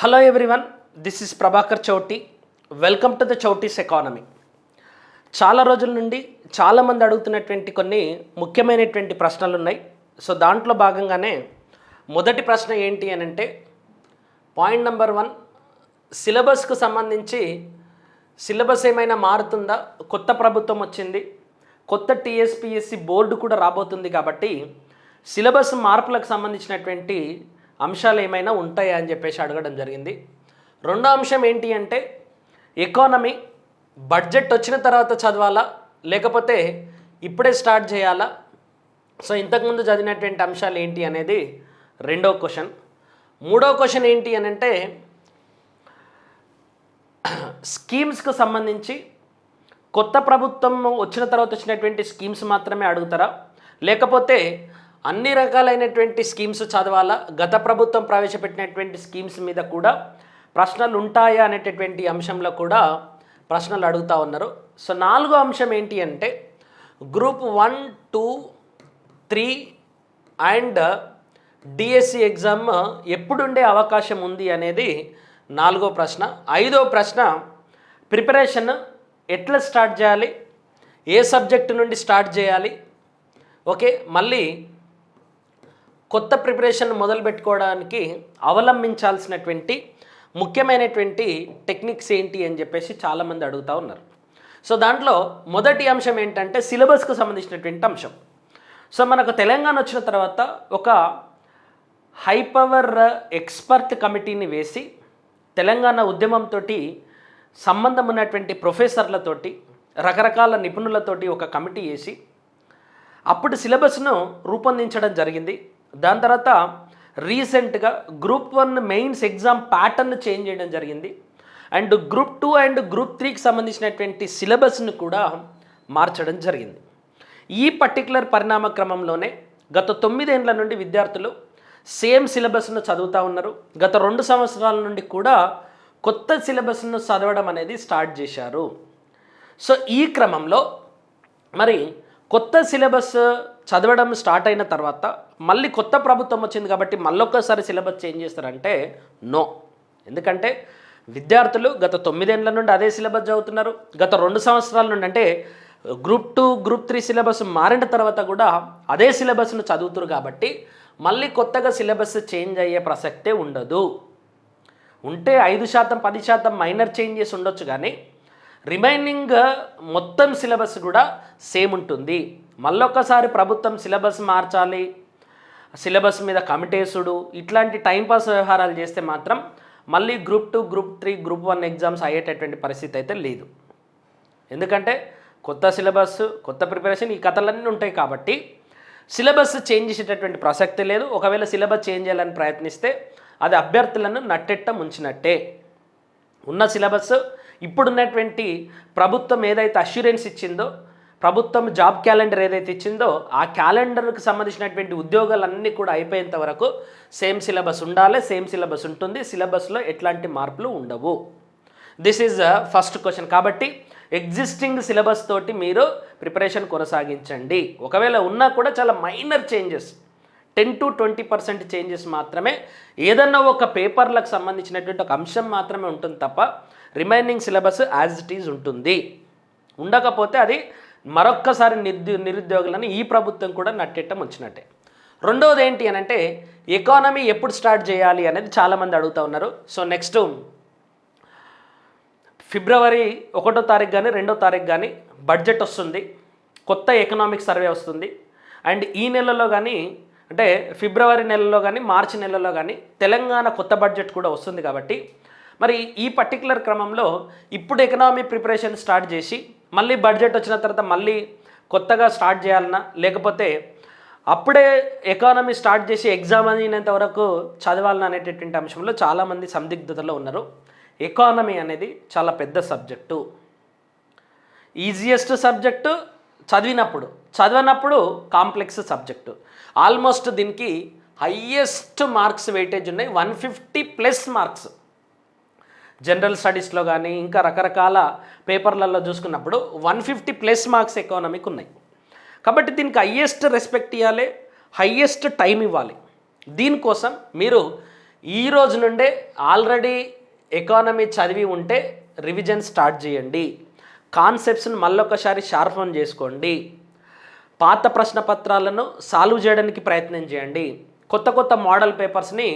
Hello everyone this is Prabhakar Chouti welcome to the Chouti's economy చాలా రోజుల నుండి చాలామంది అడుగుతున్నటువంటి కొన్ని ముఖ్యమైనటువంటి ప్రశ్నలు ఉన్నాయి. సో దాంట్లో భాగంగానే మొదటి ప్రశ్న ఏంటి అని అంటే పాయింట్ నెంబర్ వన్ సిలబస్కు సంబంధించి సిలబస్ ఏమైనా మారుతుందా? కొత్త ప్రభుత్వం వచ్చింది. కొత్త టీఎస్పిఎస్సి బోర్డు కూడా రాబోతుంది కాబట్టి సిలబస్ మార్పులకు సంబంధించినటువంటి అంశాలు ఏమైనా ఉంటాయా అని చెప్పేసి అడగడం జరిగింది. రెండో అంశం ఏంటి అంటే ఎకానమీ బడ్జెట్ వచ్చిన తర్వాత చదవాలా లేకపోతే ఇప్పుడే స్టార్ట్ చేయాలా? సో ఇంతకుముందు చదివినటువంటి అంశాలు ఏంటి అనేది రెండో క్వశ్చన్ మూడో క్వశ్చన్ ఏంటి అని అంటే స్కీమ్స్కు సంబంధించి కొత్త ప్రభుత్వం వచ్చిన తర్వాత వచ్చినటువంటి స్కీమ్స్ మాత్రమే అడుగుతారా? లేకపోతే అన్ని రకాలైనటువంటి స్కీమ్స్ చదవాలా? గత ప్రభుత్వం ప్రవేశపెట్టినటువంటి స్కీమ్స్ మీద కూడా ప్రశ్నలు ఉంటాయా అనేటటువంటి అంశంలో కూడా ప్రశ్నలు అడుగుతూ ఉన్నారు. సో నాలుగో అంశం ఏంటి అంటే group one two three and DSC exam ఎప్పుడుండే అవకాశం ఉంది అనేది నాలుగో ప్రశ్న. ఐదో ప్రశ్న ప్రిపరేషన్ ఎట్లా స్టార్ట్ చేయాలి? ఏ సబ్జెక్టు నుండి స్టార్ట్ చేయాలి? ఓకే మళ్ళీ కొత్త ప్రిపరేషన్ మొదలు పెట్టుకోవడానికి అవలంబించాల్సినటువంటి ముఖ్యమైనటువంటి టెక్నిక్స్ ఏంటి అని చెప్పేసి చాలామంది అడుగుతూ ఉన్నారు. సో దాంట్లో మొదటి అంశం ఏంటంటే సిలబస్కు సంబంధించినటువంటి అంశం. సో మనకు తెలంగాణ వచ్చిన తర్వాత ఒక హై పవర్ ఎక్స్పర్ట్ కమిటీని వేసి తెలంగాణ ఉద్యమంతో సంబంధం ఉన్నటువంటి ప్రొఫెసర్లతోటి రకరకాల నిపుణులతోటి ఒక కమిటీ వేసి అప్పుడు సిలబస్ను రూపొందించడం జరిగింది. దాని తర్వాత రీసెంట్గా group one mains exam pattern change చేయడం జరిగింది. And group two and group త్రీకి సంబంధించినటువంటి సిలబస్ను కూడా మార్చడం జరిగింది. ఈ పర్టికులర్ పరిణామ క్రమంలోనే గత తొమ్మిదేండ్ల నుండి విద్యార్థులు సేమ్ సిలబస్ను చదువుతూ ఉన్నారు. గత రెండు సంవత్సరాల నుండి కూడా కొత్త సిలబస్ను చదవడం అనేది స్టార్ట్ చేశారు. సో ఈ క్రమంలో మరి కొత్త సిలబస్ చదవడం స్టార్ట్ అయిన తర్వాత మళ్ళీ కొత్త ప్రభుత్వం వచ్చింది కాబట్టి మళ్ళొక్కసారి సిలబస్ చేంజ్ చేస్తారంటే నో. ఎందుకంటే విద్యార్థులు గత తొమ్మిదేళ్ళ నుండి అదే సిలబస్ చదువుతున్నారు. గత రెండు సంవత్సరాల నుండి అంటే group two group three syllabus మారిన తర్వాత కూడా అదే సిలబస్ను చదువుతురు కాబట్టి మళ్ళీ కొత్తగా సిలబస్ చేంజ్ అయ్యే ప్రసక్తే ఉండదు. ఉంటే ఐదు శాతం పది శాతం మైనర్ చేంజెస్ ఉండొచ్చు కానీ రిమైనింగ్ మొత్తం సిలబస్ కూడా సేమ్ ఉంటుంది. మళ్ళొక్కసారి ప్రభుత్వం సిలబస్ మార్చాలి సిలబస్ మీద కమిటేసుడు ఇట్లాంటి టైంపాస్ వ్యవహారాలు చేస్తే మాత్రం మళ్ళీ group two group three group one exams అయ్యేటటువంటి పరిస్థితి అయితే లేదు. ఎందుకంటే కొత్త సిలబస్ కొత్త ప్రిపరేషన్ ఈ కథలన్నీ ఉంటాయి కాబట్టి సిలబస్ చేంజ్ చేసేటటువంటి ప్రసక్తి లేదు. ఒకవేళ సిలబస్ చేంజ్ చేయాలని ప్రయత్నిస్తే అది అభ్యర్థులను నట్టెట్ట ముంచినట్టే. ఉన్న సిలబస్ ఇప్పుడున్నటువంటి ప్రభుత్వం ఏదైతే అష్యూరెన్స్ ఇచ్చిందో ప్రభుత్వం జాబ్ క్యాలెండర్ ఏదైతే ఇచ్చిందో ఆ క్యాలెండర్కు సంబంధించినటువంటి ఉద్యోగాలన్నీ కూడా అయిపోయేంత వరకు సేమ్ సిలబస్ ఉండాలి సేమ్ సిలబస్ ఉంటుంది. సిలబస్లో ఎట్లాంటి మార్పులు ఉండవు. దిస్ ఈజ్ ఫస్ట్ క్వశ్చన్ కాబట్టి ఎగ్జిస్టింగ్ సిలబస్ తోటి మీరు ప్రిపరేషన్ కొనసాగించండి. ఒకవేళ ఉన్నా కూడా చాలా minor changes ten to twenty percent changes మాత్రమే. ఏదన్నా ఒక పేపర్లకు సంబంధించినటువంటి ఒక అంశం మాత్రమే ఉంటుంది తప్ప remaining syllabus as it is ఉంటుంది. ఉండకపోతే అది మరొక్కసారి నిరుద్యో నిరుద్యోగులను ఈ ప్రభుత్వం కూడా నట్టేటం వచ్చినట్టే రెండవది ఏంటి అని అంటే ఎకానమీ ఎప్పుడు స్టార్ట్ చేయాలి అనేది చాలామంది అడుగుతూ ఉన్నారు. సో నెక్స్ట్ ఫిబ్రవరి ఒకటో తారీఖు కానీ రెండో తారీఖు కానీ బడ్జెట్ వస్తుంది. కొత్త ఎకనామిక్ సర్వే వస్తుంది. అండ్ ఈ నెలలో కానీ అంటే ఫిబ్రవరి నెలలో కానీ మార్చి నెలలో కానీ తెలంగాణ కొత్త బడ్జెట్ కూడా వస్తుంది కాబట్టి మరి ఈ పర్టికులర్ క్రమంలో ఇప్పుడు ఎకనామీ ప్రిపరేషన్ స్టార్ట్ చేసి మళ్ళీ బడ్జెట్ వచ్చిన తర్వాత మళ్ళీ కొత్తగా స్టార్ట్ చేయాలన్నా లేకపోతే అప్పుడే ఎకానమీ స్టార్ట్ చేసి ఎగ్జామ్ అయినంత వరకు చదవాలని అనేటటువంటి అంశంలో చాలామంది సందిగ్ధతలో ఉన్నారు. ఎకానమీ అనేది చాలా పెద్ద సబ్జెక్టు ఈజియెస్ట్ సబ్జెక్టు చదివినప్పుడు చదివినప్పుడు కాంప్లెక్స్ సబ్జెక్టు ఆల్మోస్ట్ దీనికి హయ్యెస్ట్ మార్క్స్ వెయిటేజ్ ఉన్నాయి. One fifty plus marks general స్టడీస్లో కానీ ఇంకా రకరకాల పేపర్లలో చూసుకున్నప్పుడు వన్ ఫిఫ్టీ ప్లస్ మార్క్స్ ఎకానమీకి ఉన్నాయి. కాబట్టి దీనికి హయ్యెస్ట్ రెస్పెక్ట్ ఇవ్వాలి హయ్యెస్ట్ టైం ఇవ్వాలి. దీనికోసం మీరు ఈ రోజు నుండే ఆల్రెడీ ఎకానమీ చదివి ఉంటే రివిజన్ స్టార్ట్ చేయండి. కాన్సెప్ట్స్ని మళ్ళొకసారి షార్ఫన్ చేసుకోండి. పాత ప్రశ్న పత్రాలను సాల్వ్ చేయడానికి ప్రయత్నం చేయండి. కొత్త కొత్త మోడల్ పేపర్స్ని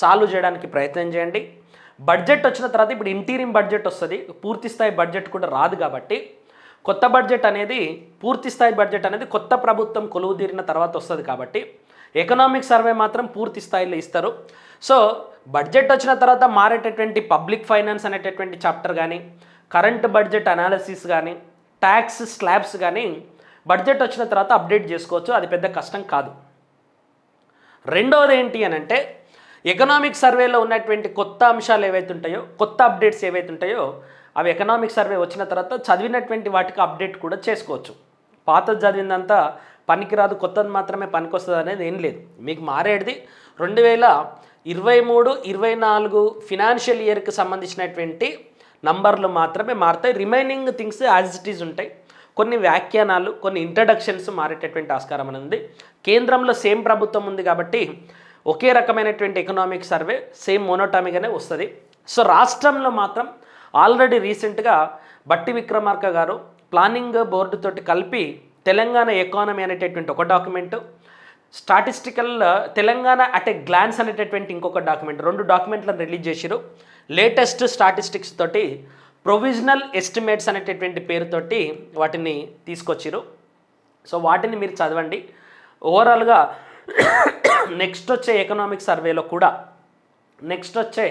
సాల్వ్ చేయడానికి ప్రయత్నం చేయండి. బడ్జెట్ వచ్చిన తర్వాత ఇప్పుడు ఇంటీరియం బడ్జెట్ వస్తుంది. పూర్తి స్థాయి బడ్జెట్ కూడా రాదు కాబట్టి కొత్త బడ్జెట్ అనేది పూర్తి స్థాయి బడ్జెట్ అనేది కొత్త ప్రభుత్వం కొలువు తీరిన తర్వాత వస్తుంది కాబట్టి ఎకనామిక్ సర్వే మాత్రం పూర్తి స్థాయిలో ఇస్తారు. సో బడ్జెట్ వచ్చిన తర్వాత మారేటటువంటి పబ్లిక్ ఫైనాన్స్ అనేటటువంటి చాప్టర్ కానీ కరెంట్ బడ్జెట్ అనాలిసిస్ కానీ ట్యాక్స్ స్లాబ్స్ కానీ బడ్జెట్ వచ్చిన తర్వాత అప్డేట్ చేసుకోవచ్చు. అది పెద్ద కష్టం కాదు. రెండవది ఏంటి అని అంటే ఎకనామిక్ సర్వేలో ఉన్నటువంటి కొత్త అంశాలు ఏవైతే ఉంటాయో కొత్త అప్డేట్స్ ఏవైతే ఉంటాయో అవి ఎకనామిక్ సర్వే వచ్చిన తర్వాత చదివినటువంటి వాటికి అప్డేట్ కూడా చేసుకోవచ్చు. పాత చదివిందంతా పనికిరాదు కొత్తది మాత్రమే పనికొస్తుంది అనేది ఏం లేదు. మీకు మారేది రెండు వేల ఇరవై మూడు ఇరవై నాలుగు ఫినాన్షియల్ ఇయర్కి సంబంధించినటువంటి నంబర్లు మాత్రమే మారుతాయి. Remaining things as it is ఉంటాయి. కొన్ని వ్యాఖ్యానాలు కొన్ని ఇంట్రడక్షన్స్ మారేటటువంటి ఆస్కారం అనేది ఉంది. కేంద్రంలో సేమ్ ప్రభుత్వం ఉంది కాబట్టి ఒకే రకమైనటువంటి ఎకనామిక్ సర్వే సేమ్ మోనోటామిగానే వస్తుంది. సో రాష్ట్రంలో మాత్రం ఆల్రెడీ రీసెంట్గా బట్టి విక్రమార్క గారు ప్లానింగ్ బోర్డు తోటి కలిపి తెలంగాణ ఎకానమీ అనేటటువంటి ఒక document statistical Telangana at a glance అనేటటువంటి ఇంకొక డాక్యుమెంట్ రెండు డాక్యుమెంట్లను రిలీజ్ చేసిరు లేటెస్ట్ స్టాటిస్టిక్స్ తోటి ప్రొవిజనల్ ఎస్టిమేట్స్ అనేటటువంటి పేరుతోటి వాటిని తీసుకొచ్చిరు సో వాటిని మీరు చదవండి. ఓవరాల్గా నెక్స్ట్ వచ్చే ఎకనామిక్ సర్వేలో కూడా నెక్స్ట్ వచ్చే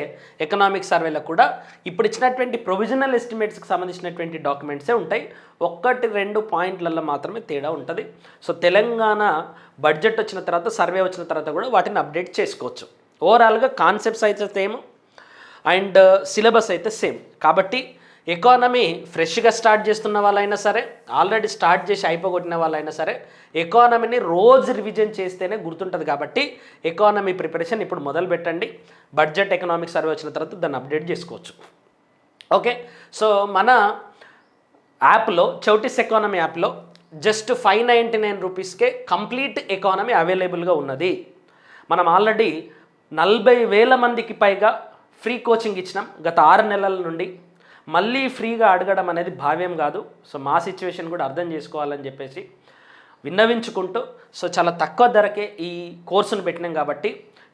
ఎకనామిక్ సర్వేలో కూడా ఇప్పుడు ఇచ్చినటువంటి ప్రొవిజనల్ ఎస్టిమేట్స్కి సంబంధించినటువంటి డాక్యుమెంట్సే ఉంటాయి. ఒక్కటి రెండు పాయింట్లలో మాత్రమే తేడా ఉంటుంది. సో తెలంగాణ బడ్జెట్ వచ్చిన తర్వాత సర్వే వచ్చిన తర్వాత కూడా వాటిని అప్డేట్ చేసుకోవచ్చు. ఓవరాల్గా కాన్సెప్ట్స్ అయితే సేమ్ అండ్ సిలబస్ అయితే సేమ్ కాబట్టి ఎకానమీ ఫ్రెష్గా స్టార్ట్ చేస్తున్న వాళ్ళైనా సరే ఆల్రెడీ స్టార్ట్ చేసి అయిపోగొట్టిన వాళ్ళైనా సరే ఎకానమీని రోజు రివిజన్ చేస్తేనే గుర్తుంటుంది కాబట్టి ఎకానమీ ప్రిపరేషన్ ఇప్పుడు మొదలు పెట్టండి. బడ్జెట్ ఎకనామిక్ సర్వే వచ్చిన తర్వాత దాన్ని అప్డేట్ చేసుకోవచ్చు. ఓకే సో మన యాప్లో చౌటిస్ ఎకానమీ యాప్లో జస్ట్ ఫైవ్ నైంటీ నైన్ రూపీస్కే కంప్లీట్ ఎకానమీ అవైలబుల్గా ఉన్నది. మనం ఆల్రెడీ నలభై వేల మందికి పైగా ఫ్రీ కోచింగ్ ఇచ్చినాం గత ఆరు నెలల నుండి. మళ్ళీ ఫ్రీగా అడగడం అనేది భావ్యం కాదు. సో మా సిచ్యువేషన్ కూడా అర్థం చేసుకోవాలని చెప్పేసి విన్నవించుకుంటూ సో చాలా తక్కువ ధరకే ఈ కోర్సును పెట్టినాం కాబట్టి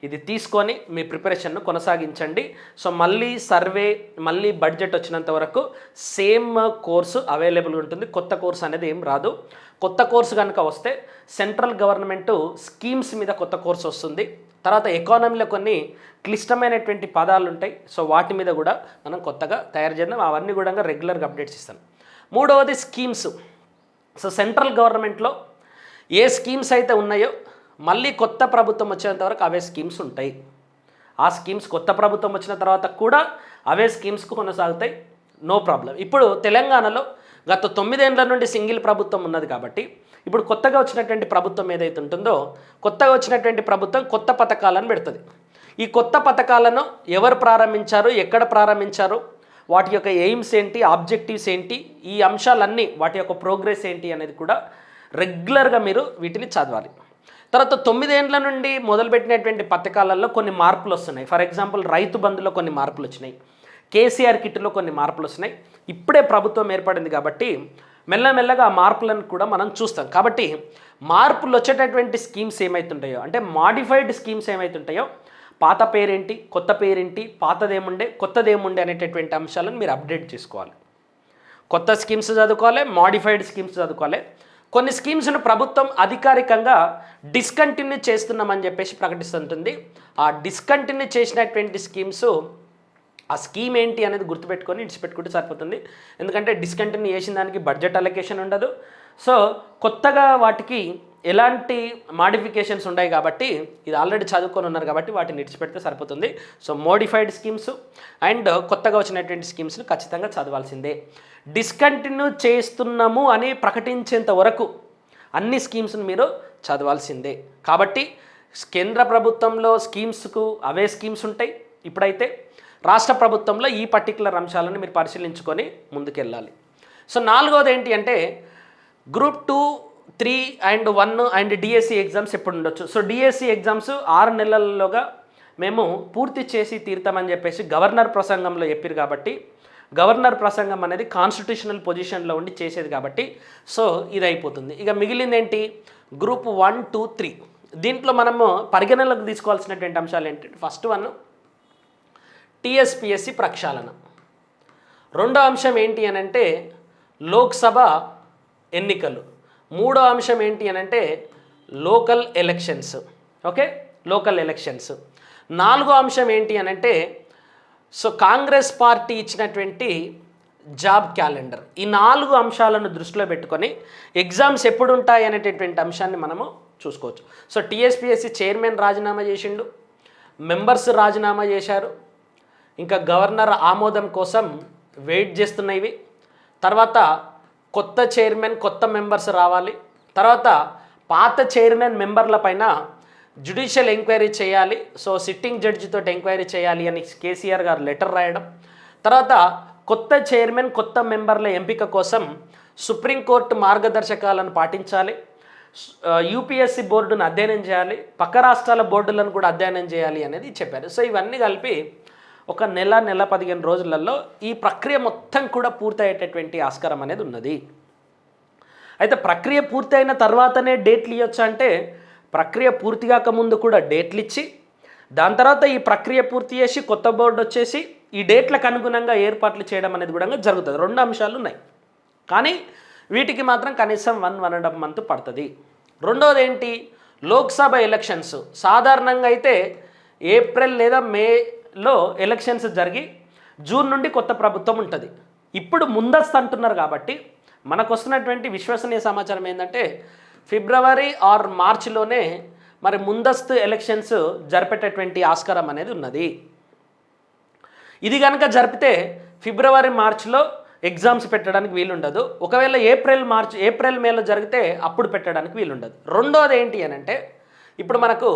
ఇది తీసుకొని మీ ప్రిపరేషన్ను కొనసాగించండి. సో మళ్ళీ సర్వే మళ్ళీ బడ్జెట్ వచ్చినంత వరకు సేమ్ కోర్సు అవైలబుల్ ఉంటుంది. కొత్త కోర్సు అనేది ఏం రాదు. కొత్త కోర్సు కనుక వస్తే సెంట్రల్ గవర్నమెంట్ స్కీమ్స్ మీద కొత్త కోర్సు వస్తుంది. తర్వాత ఎకానమీలో కొన్ని క్లిష్టమైనటువంటి పదాలు ఉంటాయి సో వాటి మీద కూడా మనం కొత్తగా తయారు చేద్దాం. అవన్నీ కూడా రెగ్యులర్గా అప్డేట్స్ ఇస్తాను. మూడవది స్కీమ్స్ సో సెంట్రల్ గవర్నమెంట్లో ఏ స్కీమ్స్ అయితే ఉన్నాయో మళ్ళీ కొత్త ప్రభుత్వం వచ్చేంత వరకు అవే స్కీమ్స్ ఉంటాయి. ఆ స్కీమ్స్ కొత్త ప్రభుత్వం వచ్చిన తర్వాత కూడా అవే స్కీమ్స్కు కొనసాగుతాయి. నో ప్రాబ్లం ఇప్పుడు తెలంగాణలో గత తొమ్మిదేండ్ల నుండి సింగిల్ ప్రభుత్వం ఉన్నది కాబట్టి ఇప్పుడు కొత్తగా వచ్చినటువంటి ప్రభుత్వం ఏదైతే ఉంటుందో కొత్తగా వచ్చినటువంటి ప్రభుత్వం కొత్త పథకాలను పెడుతుంది. ఈ కొత్త పథకాలను ఎవరు ప్రారంభించారు ఎక్కడ ప్రారంభించారు వాటి యొక్క ఎయిమ్స్ ఏంటి ఆబ్జెక్టివ్స్ ఏంటి ఈ అంశాలన్నీ వాటి యొక్క ప్రోగ్రెస్ ఏంటి అనేది కూడా రెగ్యులర్గా మీరు వీటిని చదవాలి. తర్వాత తొమ్మిదేండ్ల నుండి మొదలుపెట్టినటువంటి పథకాలలో కొన్ని మార్పులు వస్తున్నాయి. ఫర్ ఎగ్జాంపుల్ రైతు బంధులో కొన్ని మార్పులు వచ్చినాయి. కేసీఆర్ కిట్లో కొన్ని మార్పులు వస్తున్నాయి. ఇప్పుడే ప్రభుత్వం ఏర్పడింది కాబట్టి మెల్లమెల్లగా ఆ మార్పులను కూడా మనం చూస్తాం. కాబట్టి మార్పులు వచ్చేటటువంటి స్కీమ్స్ ఏమవుతుంటాయో అంటే మాడిఫైడ్ స్కీమ్స్ ఏమవుతుంటాయో పాత పేరేంటి కొత్త పేరేంటి పాతదేముండే కొత్తదేముండే అనేటటువంటి అంశాలను మీరు అప్డేట్ చేసుకోవాలి. కొత్త స్కీమ్స్ చదువుకోవాలి మాడిఫైడ్ స్కీమ్స్ చదువుకోవాలి. కొన్ని స్కీమ్స్ను ప్రభుత్వం అధికారికంగా డిస్కంటిన్యూ చేస్తున్నామని చెప్పేసి ప్రకటిస్తుంటుంది. ఆ డిస్కంటిన్యూ చేసినటువంటి స్కీమ్స్ ఆ స్కీమ్ ఏంటి అనేది గుర్తుపెట్టుకొని ఇడిచిపెట్టుకుంటే సరిపోతుంది. ఎందుకంటే డిస్కంటిన్యూ చేసిన దానికి బడ్జెట్ అలొకేషన్ ఉండదు. సో కొత్తగా వాటికి ఎలాంటి మాడిఫికేషన్స్ ఉన్నాయి కాబట్టి ఇది ఆల్రెడీ చదువుకొని ఉన్నారు కాబట్టి వాటిని ఇడిచిపెడితే సరిపోతుంది. సో మోడిఫైడ్ స్కీమ్స్ అండ్ కొత్తగా వచ్చినటువంటి స్కీమ్స్ను ఖచ్చితంగా చదవాల్సిందే. డిస్కంటిన్యూ చేస్తున్నాము అని ప్రకటించేంత వరకు అన్ని స్కీమ్స్ను మీరు చదవాల్సిందే. కాబట్టి కేంద్ర ప్రభుత్వంలో స్కీమ్స్కు అవే స్కీమ్స్ ఉంటాయి. ఇప్పుడైతే రాష్ట్ర ప్రభుత్వంలో ఈ పర్టికులర్ అంశాలను మీరు పరిశీలించుకొని ముందుకెళ్ళాలి. సో నాలుగోది ఏంటి అంటే group two three and one and DSC exams ఎప్పుడు ఉండొచ్చు? సో డిఎస్సి ఎగ్జామ్స్ ఆరు నెలల్లోగా మేము పూర్తి చేసి తీరుతామని చెప్పేసి గవర్నర్ ప్రసంగంలో చెప్పారు కాబట్టి గవర్నర్ ప్రసంగం అనేది కాన్స్టిట్యూషనల్ పొజిషన్లో ఉండి చేసేది కాబట్టి సో ఇది అయిపోతుంది ఇక మిగిలింది ఏంటి? Group one two three. దీంట్లో మనము పరిగణనలోకి తీసుకోవాల్సినటువంటి అంశాలు ఏంటంటే ఫస్ట్ వన్ టీఎస్పిఎస్సి ప్రక్షాళన. రెండో అంశం ఏంటి అని అంటే లోక్సభ ఎన్నికలు. మూడో అంశం ఏంటి అని అంటే local elections. Okay? Local elections. నాలుగో అంశం ఏంటి అని అంటే సో కాంగ్రెస్ పార్టీ ఇచ్చినటువంటి జాబ్ క్యాలెండర్. ఈ నాలుగు అంశాలను దృష్టిలో పెట్టుకొని ఎగ్జామ్స్ ఎప్పుడు ఉంటాయి అనేటటువంటి అంశాన్ని మనము చూసుకోవచ్చు. సో టీఎస్పిఎస్సి చైర్మన్ రాజీనామా చేసిండు. మెంబర్స్ రాజీనామా చేశారు. ఇంకా గవర్నర్ ఆమోదం కోసం వెయిట్ చేస్తున్నవి. తర్వాత కొత్త చైర్మన్ కొత్త మెంబర్స్ రావాలి. తర్వాత పాత చైర్మన్ మెంబర్ల పైన జ్యుడిషియల్ ఎంక్వైరీ చేయాలి. సో సిట్టింగ్ జడ్జితో ఎంక్వైరీ చేయాలి అని కేసీఆర్ గారు లెటర్ రాయడం. తర్వాత కొత్త చైర్మన్ కొత్త మెంబర్ల ఎంపిక కోసం సుప్రీంకోర్టు మార్గదర్శకాలను పాటించాలి. యూపీఎస్సీ బోర్డును అధ్యయనం చేయాలి. పక్క రాష్ట్రాల బోర్డులను కూడా అధ్యయనం చేయాలి అనేది చెప్పారు. సో ఇవన్నీ కలిపి ఒక నెల నెల పదిహేను రోజులలో ఈ ప్రక్రియ మొత్తం కూడా పూర్తయ్యేటటువంటి ఆస్కారం అనేది ఉన్నది. అయితే ప్రక్రియ పూర్తయిన తర్వాతనే డేట్లు ఇవ్వచ్చు అంటే ప్రక్రియ పూర్తి కాక ముందు కూడా డేట్లు ఇచ్చి దాని తర్వాత ఈ ప్రక్రియ పూర్తి చేసి కొత్త బోర్డు వచ్చేసి ఈ డేట్లకు అనుగుణంగా ఏర్పాట్లు చేయడం అనేది కూడా జరుగుతుంది. రెండు అంశాలు ఉన్నాయి. కానీ వీటికి మాత్రం కనీసం one one and half month పడుతుంది. రెండోది ఏంటి? లోక్సభ ఎలక్షన్స్. సాధారణంగా అయితే ఏప్రిల్ లేదా మే లో ఎలక్షన్స్ జరిగి జూన్ నుండి కొత్త ప్రభుత్వం ఉంటుంది. ఇప్పుడు ముందస్తు అంటున్నారు కాబట్టి మనకు వస్తున్నటువంటి విశ్వసనీయ సమాచారం ఏంటంటే ఫిబ్రవరి ఆర్ మార్చిలోనే మరి ముందస్తు ఎలక్షన్స్ జరిపేటటువంటి ఆస్కారం అనేది ఉన్నది. ఇది కనుక జరిపితే ఫిబ్రవరి మార్చిలో ఎగ్జామ్స్ పెట్టడానికి వీలుండదు. ఒకవేళ ఏప్రిల్ మార్చ్ ఏప్రిల్ మేలో జరిగితే అప్పుడు పెట్టడానికి వీలుండదు. రెండోది ఏంటి అని అంటే ఇప్పుడు మనకు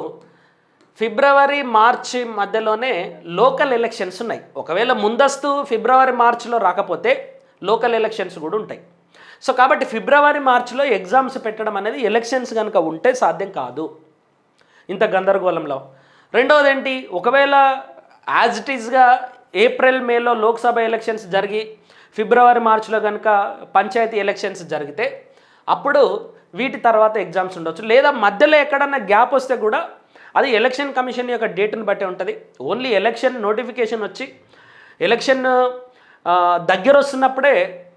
ఫిబ్రవరి మార్చి మధ్యలోనే లోకల్ ఎలక్షన్స్ ఉన్నాయి. ఒకవేళ ముందస్తు ఫిబ్రవరి మార్చిలో రాకపోతే లోకల్ ఎలక్షన్స్ కూడా ఉంటాయి. సో కాబట్టి ఫిబ్రవరి మార్చిలో ఎగ్జామ్స్ పెట్టడం అనేది ఎలక్షన్స్ కనుక ఉంటే సాధ్యం కాదు. ఇంత గందరగోళంలో. రెండవది ఏంటి ఒకవేళ యాజ్ ఇట్ ఈస్గా ఏప్రిల్ మేలో లోక్సభ ఎలక్షన్స్ జరిగి ఫిబ్రవరి మార్చిలో కనుక పంచాయతీ ఎలక్షన్స్ జరిగితే అప్పుడు వీటి తర్వాత ఎగ్జామ్స్ ఉండొచ్చు. లేదా మధ్యలో ఎక్కడన్నా గ్యాప్ వస్తే కూడా అది ఎలక్షన్ కమిషన్ యొక్క డేట్ని బట్టి ఉంటుంది. ఓన్లీ ఎలక్షన్ నోటిఫికేషన్ వచ్చి ఎలక్షన్ దగ్గర వస్తున్నప్పుడే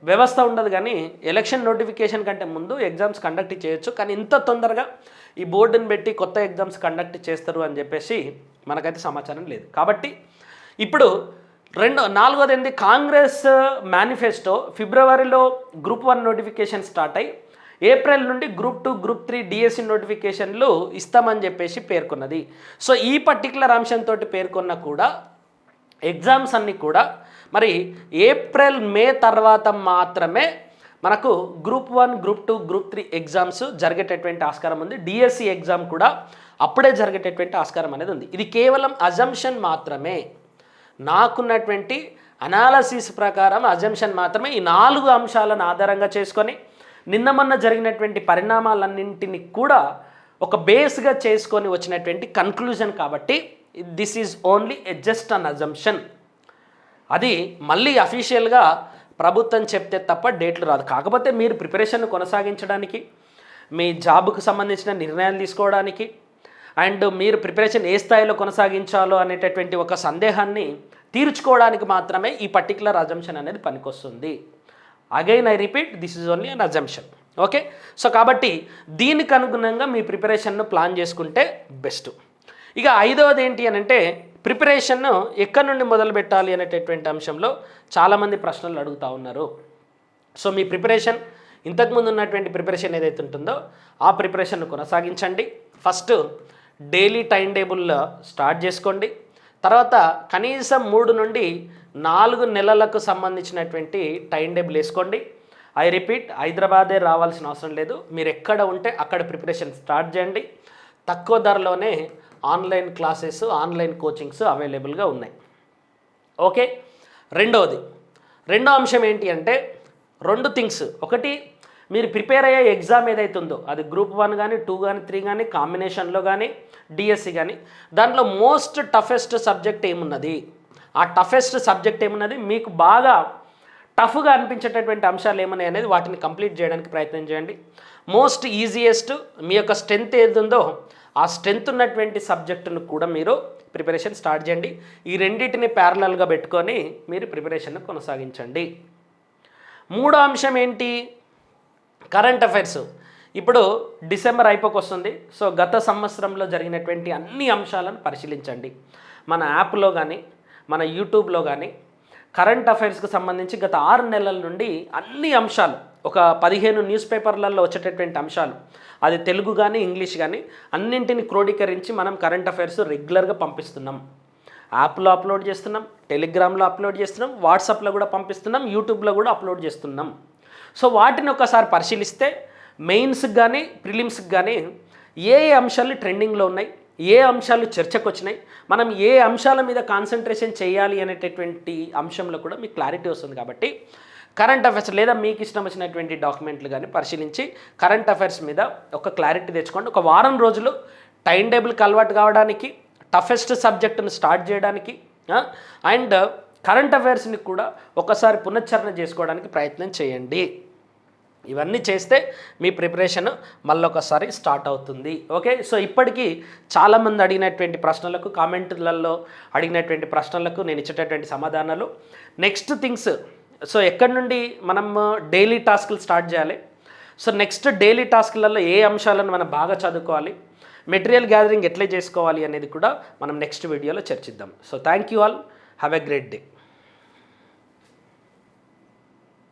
వ్యవస్థ ఉండదు కానీ ఎలక్షన్ నోటిఫికేషన్ కంటే ముందు ఎగ్జామ్స్ కండక్ట్ చేయొచ్చు. కానీ ఇంత తొందరగా ఈ బోర్డుని పెట్టి కొత్త ఎగ్జామ్స్ కండక్ట్ చేస్తారు అని చెప్పేసి మనకైతే సమాచారం లేదు. కాబట్టి ఇప్పుడు రెండు నాలుగోది ఏంది? కాంగ్రెస్ మేనిఫెస్టో ఫిబ్రవరిలో గ్రూప్ వన్ నోటిఫికేషన్ స్టార్ట్ అయ్యి ఏప్రిల్ నుండి group two group three DSC నోటిఫికేషన్లు ఇస్తామని చెప్పేసి పేర్కొన్నది. సో ఈ పర్టికులర్ అంశంతో పేర్కొన్న కూడా ఎగ్జామ్స్ అన్నీ కూడా మరి ఏప్రిల్ మే తర్వాత మాత్రమే మనకు group one group two group three exams జరిగేటటువంటి ఆస్కారం ఉంది. డిఎస్సి ఎగ్జామ్ కూడా అప్పుడే జరిగేటటువంటి ఆస్కారం అనేది ఉంది. ఇది కేవలం అజంప్షన్ మాత్రమే. నాకున్నటువంటి అనాలసిస్ ప్రకారం అజంప్షన్ మాత్రమే. ఈ నాలుగు అంశాలను ఆధారంగా చేసుకొని నిన్న మొన్న జరిగినటువంటి పరిణామాలన్నింటినీ కూడా ఒక బేస్గా చేసుకొని వచ్చినటువంటి కన్క్లూజన్ కాబట్టి this is only a just an assumption అది మళ్ళీ అఫీషియల్గా ప్రభుత్వం చెప్తే తప్ప డేట్లు రాదు. కాకపోతే మీరు ప్రిపరేషన్ కొనసాగించడానికి మీ జాబ్కు సంబంధించిన నిర్ణయాలు తీసుకోవడానికి అండ్ మీరు ప్రిపరేషన్ ఏ స్థాయిలో కొనసాగించాలో అనేటటువంటి ఒక సందేహాన్ని తీర్చుకోవడానికి మాత్రమే ఈ పర్టికులర్ అజంప్షన్ అనేది పనికొస్తుంది. Again I repeat this is only an assumption okay so కాబట్టి దీనికి అనుగుణంగా మీ ప్రిపరేషన్ను ప్లాన్ చేసుకుంటే బెస్ట్ ఇక ఐదవది ఏంటి అని అంటే ప్రిపరేషన్ను ఎక్కడి నుండి మొదలు పెట్టాలి అనేటటువంటి అంశంలో చాలామంది ప్రశ్నలు అడుగుతూ ఉన్నారు. సో మీ ప్రిపరేషన్ ఇంతకుముందు ఉన్నటువంటి ప్రిపరేషన్ ఏదైతే ఉంటుందో ఆ ప్రిపరేషన్ను కొనసాగించండి. ఫస్ట్ డైలీ టైం టేబుల్లో స్టార్ట్ చేసుకోండి. తర్వాత కనీసం మూడు నుండి నాలుగు నెలలకు సంబంధించినటువంటి టైం టేబుల్ వేసుకోండి. ఐ రిపీట్ హైదరాబాదే రావాల్సిన అవసరం లేదు. మీరు ఎక్కడ ఉంటే అక్కడ ప్రిపరేషన్ స్టార్ట్ చేయండి. తక్కువ ధరలోనే ఆన్లైన్ క్లాసెస్ ఆన్లైన్ కోచింగ్స్ అవైలబుల్గా ఉన్నాయి. ఓకే? రెండవది రెండో అంశం ఏంటి అంటే రెండు థింగ్స్. ఒకటి మీరు ప్రిపేర్ అయ్యే ఎగ్జామ్ ఏదైతే ఉందో అది గ్రూప్ వన్ కానీ టూ కానీ త్రీ కానీ కాంబినేషన్లో కానీ డిఎస్సి కానీ దాంట్లో మోస్ట్ టఫెస్ట్ సబ్జెక్ట్ ఏమున్నది? ఆ టఫెస్ట్ సబ్జెక్ట్ ఏమున్నది? మీకు బాగా టఫ్గా అనిపించేటటువంటి అంశాలు ఏమన్నాయి అనేది వాటిని కంప్లీట్ చేయడానికి ప్రయత్నం చేయండి. మోస్ట్ ఈజియెస్ట్ మీ యొక్క స్ట్రెంత్ ఏది ఉందో ఆ స్ట్రెంత్ ఉన్నటువంటి సబ్జెక్టును కూడా మీరు ప్రిపరేషన్ స్టార్ట్ చేయండి. ఈ రెండింటిని ప్యారలల్గా పెట్టుకొని మీరు ప్రిపరేషన్ను కొనసాగించండి. మూడో అంశం ఏంటి? కరెంట్ అఫైర్స్ ఇప్పుడు డిసెంబర్ అయిపోకొస్తుంది. సో గత సంవత్సరంలో జరిగినటువంటి అన్ని అంశాలను పరిశీలించండి. మన యాప్లో కానీ మన యూట్యూబ్లో కానీ కరెంట్ అఫైర్స్కి సంబంధించి గత ఆరు నెలల నుండి అన్ని అంశాలు ఒక పదిహేను న్యూస్ పేపర్లలో వచ్చేటటువంటి అంశాలు అది తెలుగు కానీ ఇంగ్లీష్ కానీ అన్నింటిని క్రోడీకరించి మనం కరెంట్ అఫైర్స్ రెగ్యులర్గా పంపిస్తున్నాం. యాప్లో అప్లోడ్ చేస్తున్నాం టెలిగ్రామ్లో అప్లోడ్ చేస్తున్నాం వాట్సాప్లో కూడా పంపిస్తున్నాం యూట్యూబ్లో కూడా అప్లోడ్ చేస్తున్నాం. సో వాటిని ఒకసారి పరిశీలిస్తే మెయిన్స్కి కానీ ప్రిలిమ్స్కి కానీ ఏ ఏ అంశాలు ట్రెండింగ్లో ఉన్నాయి ఏ అంశాలు చర్చకు వచ్చినాయి మనం ఏ అంశాల మీద కాన్సన్ట్రేషన్ చేయాలి అనేటటువంటి అంశంలో కూడా మీకు క్లారిటీ వస్తుంది కాబట్టి కరెంట్ అఫైర్స్ లేదా మీకు ఇష్టం వచ్చినటువంటి డాక్యుమెంట్లు కానీ పరిశీలించి కరెంట్ అఫైర్స్ మీద ఒక క్లారిటీ తెచ్చుకోండి. ఒక వారం రోజులు టైం టేబుల్కి అలవాటు కావడానికి టఫెస్ట్ సబ్జెక్టును స్టార్ట్ చేయడానికి అండ్ కరెంట్ అఫైర్స్ని కూడా ఒకసారి పునశ్చరణ చేసుకోవడానికి ప్రయత్నం చేయండి. ఇవన్నీ చేస్తే మీ ప్రిపరేషన్ మళ్ళొకసారి స్టార్ట్ అవుతుంది. ఓకే? సో ఇప్పటికీ చాలామంది అడిగినటువంటి ప్రశ్నలకు కామెంట్లలో అడిగినటువంటి ప్రశ్నలకు నేను ఇచ్చేటటువంటి సమాధానాలు. నెక్స్ట్ థింగ్స్ సో ఎక్కడి నుండి మనం డైలీ టాస్క్లు స్టార్ట్ చేయాలి? సో నెక్స్ట్ డైలీ టాస్క్లలో ఏ అంశాలను మనం బాగా చదువుకోవాలి? మెటీరియల్ గ్యాదరింగ్ ఎట్లా చేసుకోవాలి అనేది కూడా మనం నెక్స్ట్ వీడియోలో చర్చిద్దాం. So thank you all have a great day